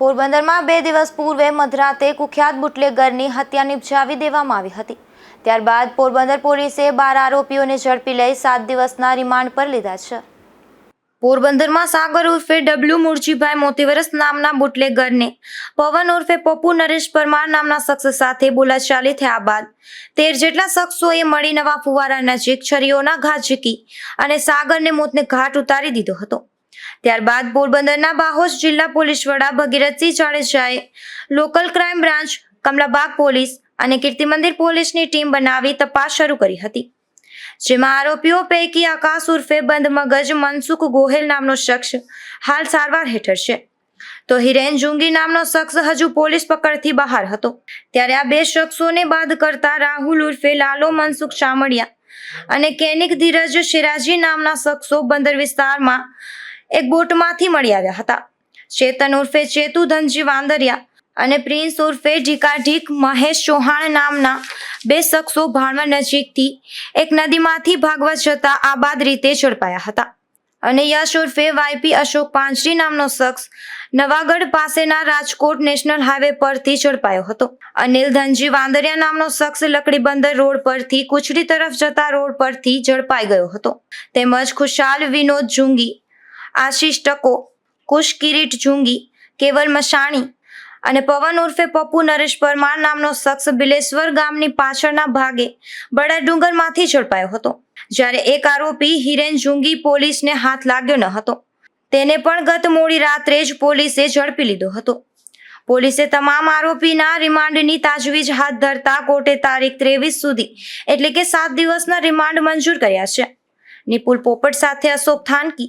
પોરબંદરમાં બે દિવસ પૂર્વે મધરાતે કુખ્યાત બુટલેગરની હત્યા નિપજાવી દેવામાં આવી હતી. ત્યારબાદ પોરબંદર પોલીસે બાર આરોપીઓને ઝડપી લઈ સાત દિવસના રિમાન્ડ પર લીધા છે. પોરબંદરમાં સાગર ઉર્ફે ડબલ્યુ મુરજીભાઈ મોતીવરસ નામના બુટલેગરને, પવન ઉર્ફે પપ્પુ નરેશ પરમાર નામના શખ્સ સાથે બોલાચાલી થયા બાદ, તેર જેટલા શખ્સોએ મળી નવા ફુવારા નજીક છરીઓના ઘા ઝીકી અને સાગરને મોતને ઘાટ ઉતારી દીધો હતો. ત્યારબાદ પોરબંદરના બાહોશ જિલ્લા પોલીસ વડા ભગીરથસિંહ જાડેજાએ local crime branch, Kamlabag police અને કીર્તિમંદિર પોલીસની ટીમ બનાવી તપાસ શરૂ કરી હતી. જેમાં આરોપીઓ પૈકી આકાશ ઉર્ફે બંધ મગજ મનસુખ ગોહેલ નામનો શખ્સ હાલ સારવાર હેઠળ છે. તો હિરેન જુંગી નામનો શખ્સ હજુ પોલીસ પકડથી બહાર હતો. ત્યારે આ બે શખ્સોને બાદ કરતા રાહુલ ઉર્ફે લાલો મનસુખ ચામડિયા અને કેનિક ધીરજ શિરાજી નામના શખ્સો બંદર વિસ્તારમાં એક બોટમાંથી મળી આવ્યા હતા. ચેતન ઉર્ફે ચેતુ ધનજી વાંદરિયા અને પ્રિન્સ ઉર્ફે ઢીકાઢીક મહેશ ચૌહાણ નામના બે શખ્સો ભાણવા નજીકથી એક નદીમાંથી ભાગવા જતા આબાદ રીતે ઝડપાયા હતા. અને યશ ઉર્ફે વાયપી અશોક પાંચરી નામનો શખ્સ નવાગઢ પાસેના રાજકોટ નેશનલ હાઈવે પરથી ઝડપાયો હતો. અનિલ ધનજી વાંદરિયા નામનો શખ્સ લકડી બંદર રોડ પરથી કુચડી તરફ જતા રોડ પરથી ઝડપાઈ ગયો હતો. તેમજ ખુશાલ વિનોદ જુંગી આશીષ ટકો, કુશ કિરીટ જુંગી કેવલ મશાણી અને પવન ઉર્ફે પપ્પુ નરેશ પરમાર નામનો શખ્સ બિલેશ્વર ગામની પાછળના ભાગે બડા ડુંગરમાંથી ઝડપાયો હતો. જ્યારે એક આરોપી હિરેન જુંગી પોલીસને હાથ લાગ્યો ન હતો, તેને પણ ગત મોડી રાત્રે જ પોલીસે ઝડપી લીધો હતો. પોલીસે તમામ આરોપીના રિમાન્ડની તાજવીજ હાથ ધરતા કોર્ટે તારીખ ત્રેવીસ સુધી, એટલે કે સાત દિવસના રિમાન્ડ મંજૂર કર્યા છે. નિપુલ પોપટ સાથે અશોક થાનકી